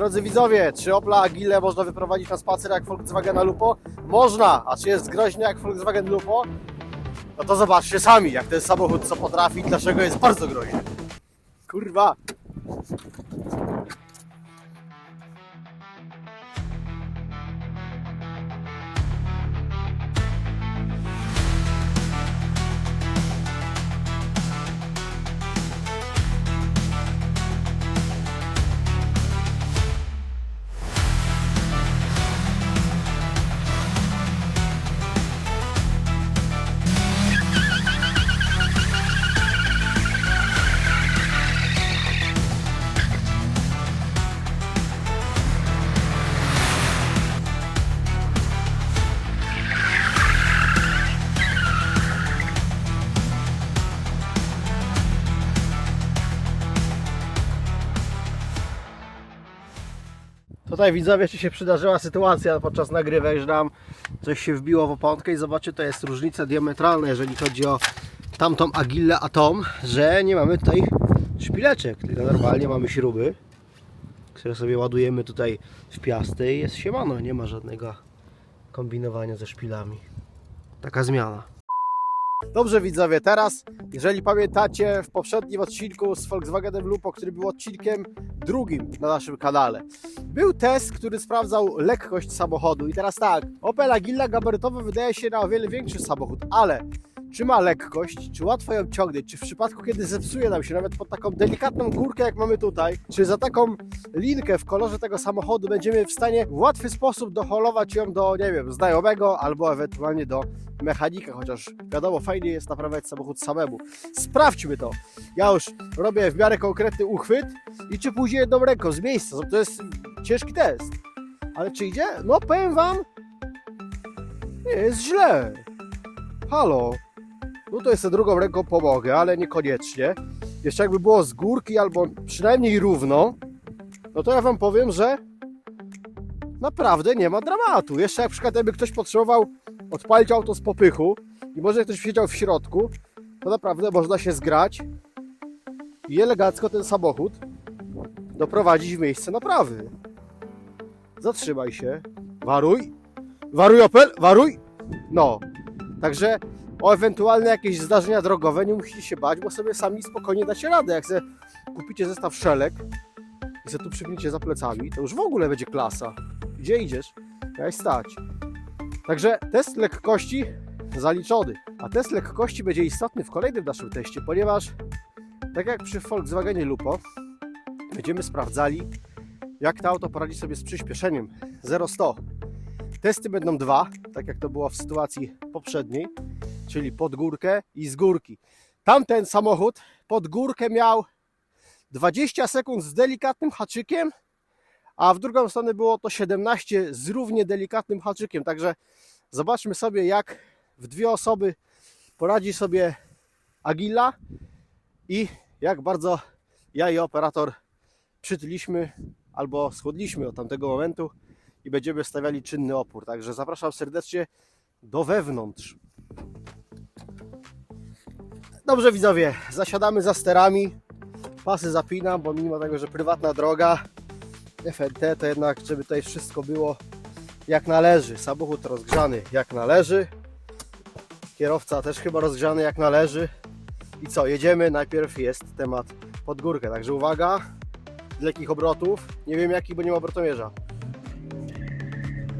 Drodzy widzowie, czy Opla Agile można wyprowadzić na spacer jak Volkswagena Lupo? Można! A czy jest groźny jak Volkswagen Lupo? No to zobaczcie sami, jak ten samochód co potrafi, dlaczego jest bardzo groźny. Kurwa! Tutaj widzowie, czy się przydarzyła sytuacja podczas nagrywek, że nam coś się wbiło w oponkę i zobaczcie, to jest różnica diametralna, jeżeli chodzi o tamtą Agillę Atom, że nie mamy tutaj szpileczek, tylko normalnie mamy śruby, które sobie ładujemy tutaj w piasty i jest siemano, nie ma żadnego kombinowania ze szpilami. Taka zmiana. Dobrze widzowie, teraz jeżeli pamiętacie w poprzednim odcinku z Volkswagenem Lupo, który był odcinkiem drugim na naszym kanale, był test, który sprawdzał lekkość samochodu. I teraz tak, Opel Agila gabarytowo wydaje się na o wiele większy samochód, ale czy ma lekkość, czy łatwo ją ciągnąć, czy w przypadku kiedy zepsuje nam się nawet pod taką delikatną górkę jak mamy tutaj, czy za taką linkę w kolorze tego samochodu będziemy w stanie w łatwy sposób doholować ją do, nie wiem, znajomego albo ewentualnie do mechanika, chociaż wiadomo, fajnie jest naprawiać samochód samemu. Sprawdźmy to. Ja już robię w miarę konkretny uchwyt i czy później jedną ręką z miejsca. To jest ciężki test. Ale czy idzie? No powiem wam, nie jest źle. Halo. No to jeszcze drugą ręką pomogę, ale niekoniecznie. Jeszcze jakby było z górki albo przynajmniej równo, no to ja wam powiem, że naprawdę nie ma dramatu. Jeszcze jak przykład jakby ktoś potrzebował odpalić auto z popychu i może ktoś siedział w środku, to naprawdę można się zgrać i elegancko ten samochód doprowadzić w miejsce naprawy. Zatrzymaj się, waruj, waruj Opel, waruj. No, także o ewentualne jakieś zdarzenia drogowe nie musicie się bać, bo sobie sami spokojnie dacie radę. Jak sobie kupicie zestaw szelek i sobie tu przypniecie za plecami, to już w ogóle będzie klasa. Gdzie idziesz? Miałeś stać. Także test lekkości zaliczony. A test lekkości będzie istotny w kolejnym naszym teście, ponieważ tak jak przy Volkswagenie Lupo będziemy sprawdzali jak to auto poradzi sobie z przyspieszeniem 0-100. Testy będą dwa, tak jak to było w sytuacji poprzedniej, czyli pod górkę i z górki. Tamten samochód pod górkę miał 20 sekund z delikatnym haczykiem, a w drugą stronę było to 17 z równie delikatnym haczykiem. Także zobaczmy sobie, jak w dwie osoby poradzi sobie Agila i jak bardzo ja i operator przytyliśmy albo schudliśmy od tamtego momentu i będziemy stawiali czynny opór. Także zapraszam serdecznie do wewnątrz. Dobrze widzowie, zasiadamy za sterami, pasy zapinam, bo mimo tego, że prywatna droga, FNT, to jednak, żeby tutaj wszystko było jak należy. Samochód rozgrzany jak należy. Kierowca też chyba rozgrzany jak należy. I co, jedziemy. Najpierw jest temat pod górkę. Także uwaga, lekkich obrotów. Nie wiem jaki, bo nie ma obrotomierza.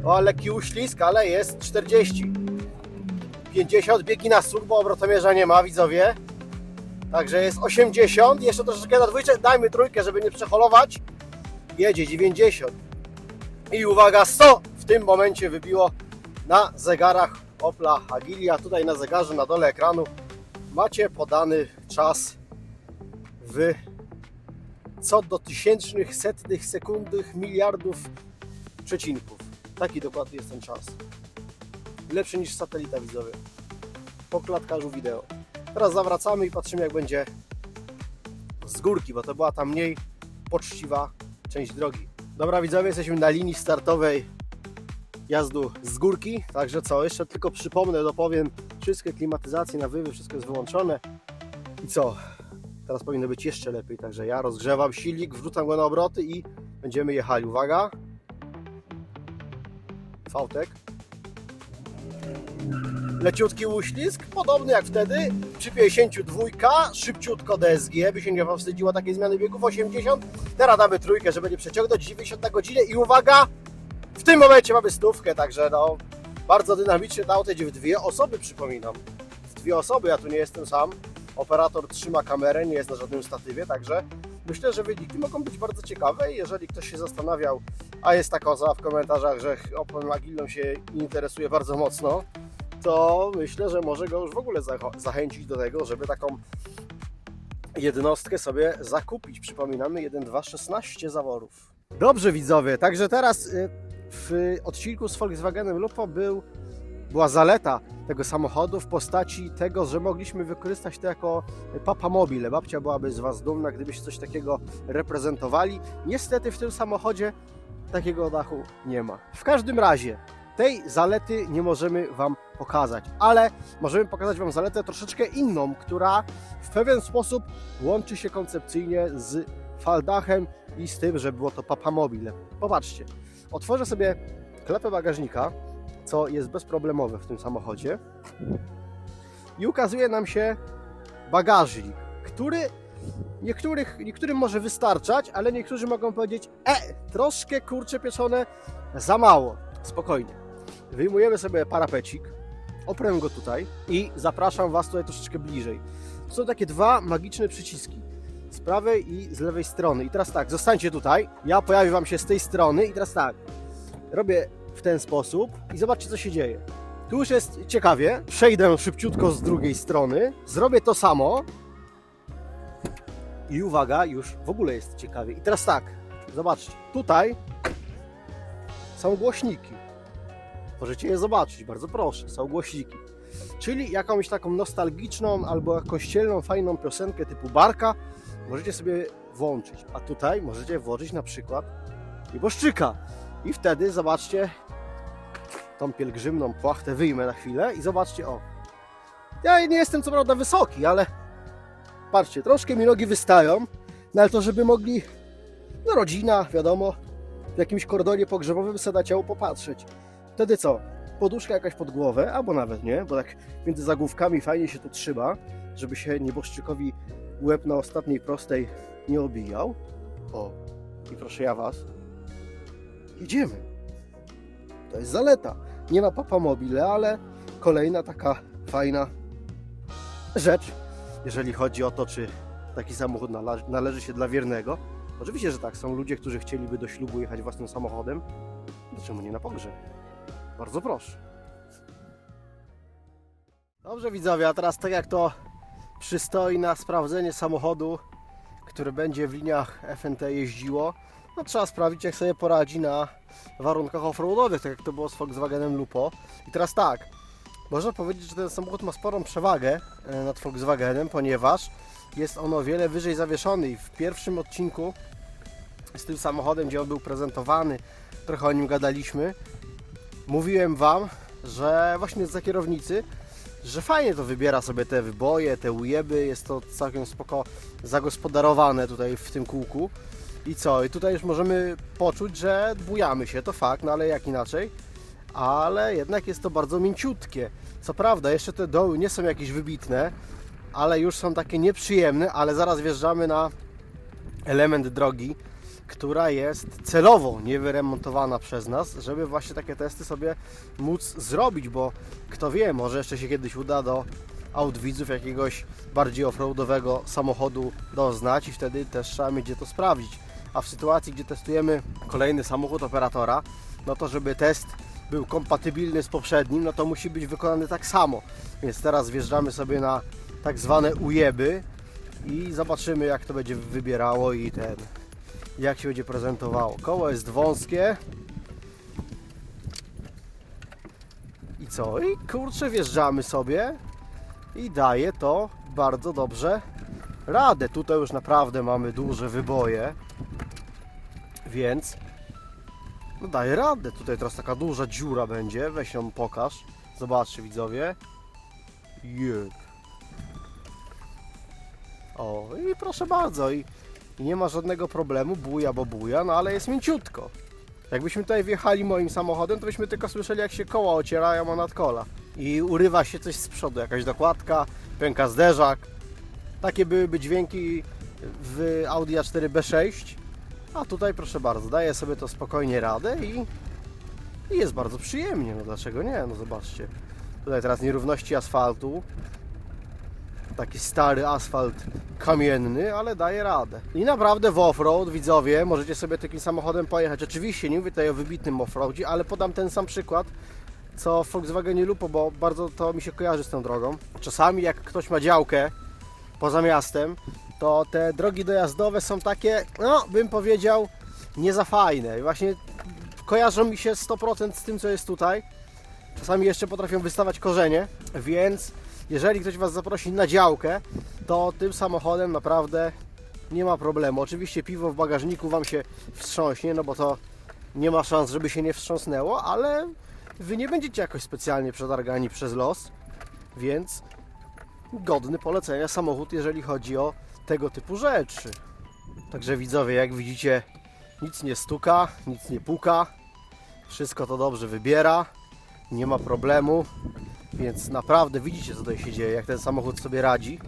O, lekki uślizg, ale jest 40. 50 biegi na słuch, bo obrotomierza nie ma, widzowie. Także jest 80. Jeszcze troszeczkę na dwójce. Dajmy trójkę, żeby nie przeholować. Jedzie 90. I uwaga, 100 w tym momencie wybiło na zegarach Opla Agilia. Tutaj na zegarze na dole ekranu macie podany czas w co do tysięcznych, setnych, sekundnych, miliardów przecinków. Taki dokładnie jest ten czas. Lepszy niż satelita widzowie. Po klatkarzu wideo. Teraz zawracamy i patrzymy jak będzie z górki, bo to była ta mniej poczciwa część drogi. Dobra widzowie, jesteśmy na linii startowej jazdu z górki. Także co, jeszcze tylko przypomnę, dopowiem, wszystkie klimatyzacje na wywy, wszystko jest wyłączone. I co? Teraz powinno być jeszcze lepiej, także ja rozgrzewam silnik, wrzucam go na obroty i będziemy jechali. Uwaga. Fałtek. Leciutki uślizg, podobny jak wtedy. Przy 52, szybciutko DSG, by się nie wstydziła takiej zmiany biegów 80. Teraz damy trójkę, żeby nie przeciągnąć 90 na godzinę i uwaga, w tym momencie mamy stówkę, także no bardzo dynamicznie to auto w dwie osoby, przypominam. W dwie osoby, ja tu nie jestem sam. Operator trzyma kamerę, nie jest na żadnym statywie, także myślę, że wyniki mogą być bardzo ciekawe jeżeli ktoś się zastanawiał, a jest taka osoba w komentarzach, że Opel Agilą się interesuje bardzo mocno, to myślę, że może go już w ogóle zachęcić do tego, żeby taką jednostkę sobie zakupić. Przypominamy 1, 2, 16 zaworów. Dobrze widzowie, także teraz y, w odcinku z Volkswagenem Lupo był, była zaleta tego samochodu w postaci tego, że mogliśmy wykorzystać to jako papa mobile. Babcia byłaby z Was dumna, gdybyście coś takiego reprezentowali. Niestety w tym samochodzie takiego dachu nie ma. W każdym razie tej zalety nie możemy Wam pokazać, ale możemy pokazać Wam zaletę troszeczkę inną, która w pewien sposób łączy się koncepcyjnie z faldachem i z tym, że było to papa mobile. Popatrzcie, otworzę sobie klepę bagażnika, co jest bezproblemowe w tym samochodzie i ukazuje nam się bagażnik, który niektórych, niektórym może wystarczać, ale niektórzy mogą powiedzieć, e, troszkę kurcze pieczone, za mało. Spokojnie. Wyjmujemy sobie parapecik, oprę go tutaj i zapraszam Was tutaj troszeczkę bliżej. Są takie dwa magiczne przyciski z prawej i z lewej strony. I teraz tak, zostańcie tutaj, ja pojawię Wam się z tej strony i teraz tak, robię w ten sposób i zobaczcie co się dzieje. Tu już jest ciekawie, przejdę szybciutko z drugiej strony, zrobię to samo i uwaga, już w ogóle jest ciekawie. I teraz tak, zobaczcie, tutaj są głośniki. Możecie je zobaczyć, bardzo proszę, są głośniki. Czyli jakąś taką nostalgiczną albo kościelną, fajną piosenkę typu Barka możecie sobie włączyć. A tutaj możecie włożyć na przykład nieboszczyka. I wtedy zobaczcie tą pielgrzymną płachtę wyjmę na chwilę i zobaczcie, o. Ja nie jestem co prawda wysoki, ale patrzcie, troszkę mi nogi wystają, no ale to żeby mogli, no rodzina, wiadomo, w jakimś kordonie pogrzebowym sobie na ciało popatrzeć. Wtedy co? Poduszka jakaś pod głowę, albo nawet nie, bo tak między zagłówkami fajnie się tu trzyma, żeby się nieboszczykowi łeb na ostatniej prostej nie obijał. O, i proszę ja Was, jedziemy. To jest zaleta. Nie ma papa mobile, ale kolejna taka fajna rzecz, jeżeli chodzi o to, czy taki samochód nale- należy się dla wiernego. Oczywiście, że tak, są ludzie, którzy chcieliby do ślubu jechać własnym samochodem. Dlaczego nie na pogrzeb? Bardzo proszę. Dobrze widzowie, a teraz tak jak to przystoi na sprawdzenie samochodu, który będzie w liniach FNT jeździło, no trzeba sprawdzić jak sobie poradzi na warunkach offroadowych, tak jak to było z Volkswagenem Lupo. I teraz tak, można powiedzieć, że ten samochód ma sporą przewagę e, nad Volkswagenem, ponieważ jest on o wiele wyżej zawieszony i w pierwszym odcinku z tym samochodem, gdzie on był prezentowany, trochę o nim gadaliśmy, mówiłem Wam, że właśnie za kierownicy, że fajnie to wybiera sobie te wyboje, te ujeby, jest to całkiem spoko zagospodarowane tutaj w tym kółku. I co? I tutaj już możemy poczuć, że bujamy się, to fakt, no ale jak inaczej. Ale jednak jest to bardzo mięciutkie. Co prawda, jeszcze te doły nie są jakieś wybitne, ale już są takie nieprzyjemne, ale zaraz wjeżdżamy na element drogi, która jest celowo niewyremontowana przez nas, żeby właśnie takie testy sobie móc zrobić, bo kto wie, może jeszcze się kiedyś uda do aut widzów jakiegoś bardziej offroadowego samochodu doznać i wtedy też trzeba mieć gdzie to sprawdzić. A w sytuacji, gdzie testujemy kolejny samochód operatora, no to żeby test był kompatybilny z poprzednim, no to musi być wykonany tak samo. Więc teraz wjeżdżamy sobie na tak zwane ujeby i zobaczymy jak to będzie wybierało i ten jak się będzie prezentowało. Koło jest wąskie. I co? I kurczę wjeżdżamy sobie i daje to bardzo dobrze radę. Tutaj już naprawdę mamy duże wyboje. Więc no daje radę. Tutaj teraz taka duża dziura będzie. Weź ją pokaż. Zobaczcie widzowie. Jek. O, i proszę bardzo. I i nie ma żadnego problemu, buja, bo buja, no ale jest mięciutko. Jakbyśmy tutaj wjechali moim samochodem, to byśmy tylko słyszeli, jak się koła ocierają o nadkola. I urywa się coś z przodu, jakaś dokładka, pęka zderzak. Takie byłyby dźwięki w Audi A4 B6. A tutaj proszę bardzo, daje sobie to spokojnie radę i, i jest bardzo przyjemnie. No dlaczego nie? No zobaczcie. Tutaj teraz nierówności asfaltu. Taki stary asfalt kamienny, ale daje radę. I naprawdę w offroad, widzowie, możecie sobie takim samochodem pojechać. Oczywiście nie mówię tutaj o wybitnym offroadzie, ale podam ten sam przykład, co w Volkswagenie Lupo, bo bardzo to mi się kojarzy z tą drogą. Czasami jak ktoś ma działkę poza miastem, to te drogi dojazdowe są takie, no bym powiedział, nie za fajne. I właśnie kojarzą mi się 100% z tym, co jest tutaj. Czasami jeszcze potrafią wystawać korzenie, więc jeżeli ktoś Was zaprosi na działkę, to tym samochodem naprawdę nie ma problemu. Oczywiście piwo w bagażniku Wam się wstrząśnie, no bo to nie ma szans, żeby się nie wstrząsnęło, ale Wy nie będziecie jakoś specjalnie przetargani przez los, więc godny polecenia samochód, jeżeli chodzi o tego typu rzeczy. Także widzowie, jak widzicie, nic nie stuka, nic nie puka, wszystko to dobrze wybiera, nie ma problemu, więc naprawdę widzicie, co tutaj się dzieje, jak ten samochód sobie radzi.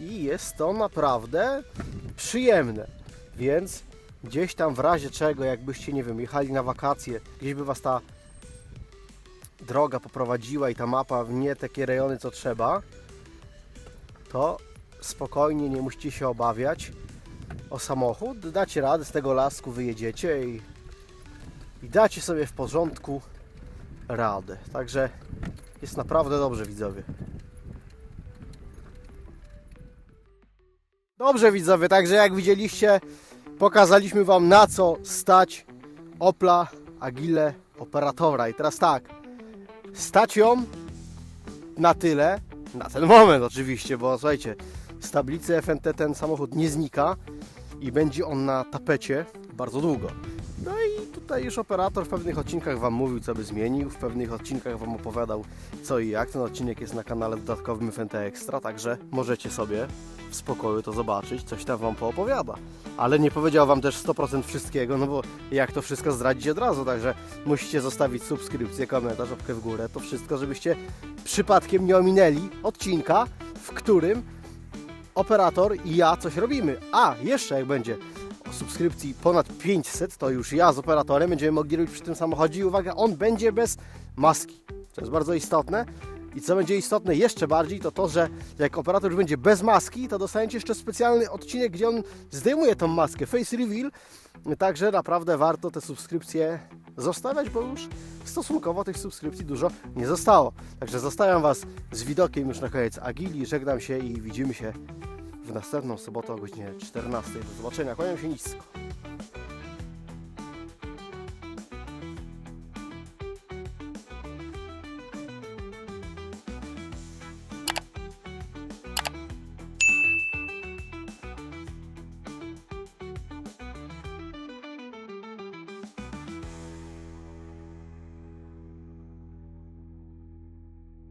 I jest to naprawdę przyjemne, więc gdzieś tam w razie czego, jakbyście, nie wiem, jechali na wakacje, gdzieś by Was ta droga poprowadziła i ta mapa w nie takie rejony, co trzeba, to spokojnie, nie musicie się obawiać o samochód. Dacie radę, z tego lasku wyjedziecie i, i dacie sobie w porządku radę. Także jest naprawdę dobrze, widzowie. Dobrze, widzowie, także jak widzieliście, pokazaliśmy Wam na co stać Opla Agile Operatora. I teraz tak, stać ją na tyle, na ten moment oczywiście, bo słuchajcie, z tablicy FNT ten samochód nie znika i będzie on na tapecie bardzo długo. Tutaj już operator w pewnych odcinkach Wam mówił, co by zmienił, w pewnych odcinkach Wam opowiadał co i jak. Ten odcinek jest na kanale dodatkowym FNT Extra, także możecie sobie w spokoju to zobaczyć, coś tam Wam poopowiada. Ale nie powiedział Wam też 100% wszystkiego, no bo jak to wszystko zdradzić od razu, także musicie zostawić subskrypcję, komentarz, łapkę w górę, to wszystko, żebyście przypadkiem nie ominęli odcinka, w którym operator i ja coś robimy. A, jeszcze jak będzie subskrypcji ponad 500, to już ja z operatorem będziemy mogli robić przy tym samochodzie i uwaga, on będzie bez maski. To jest bardzo istotne. I co będzie istotne jeszcze bardziej, to to, że jak operator już będzie bez maski, to dostaniecie jeszcze specjalny odcinek, gdzie on zdejmuje tą maskę, face reveal. Także naprawdę warto te subskrypcje zostawiać, bo już stosunkowo tych subskrypcji dużo nie zostało. Także zostawiam Was z widokiem już na koniec Agili. Żegnam się i widzimy się w następną sobotę o godzinie 14. Do zobaczenia. Kłaniam się nisko.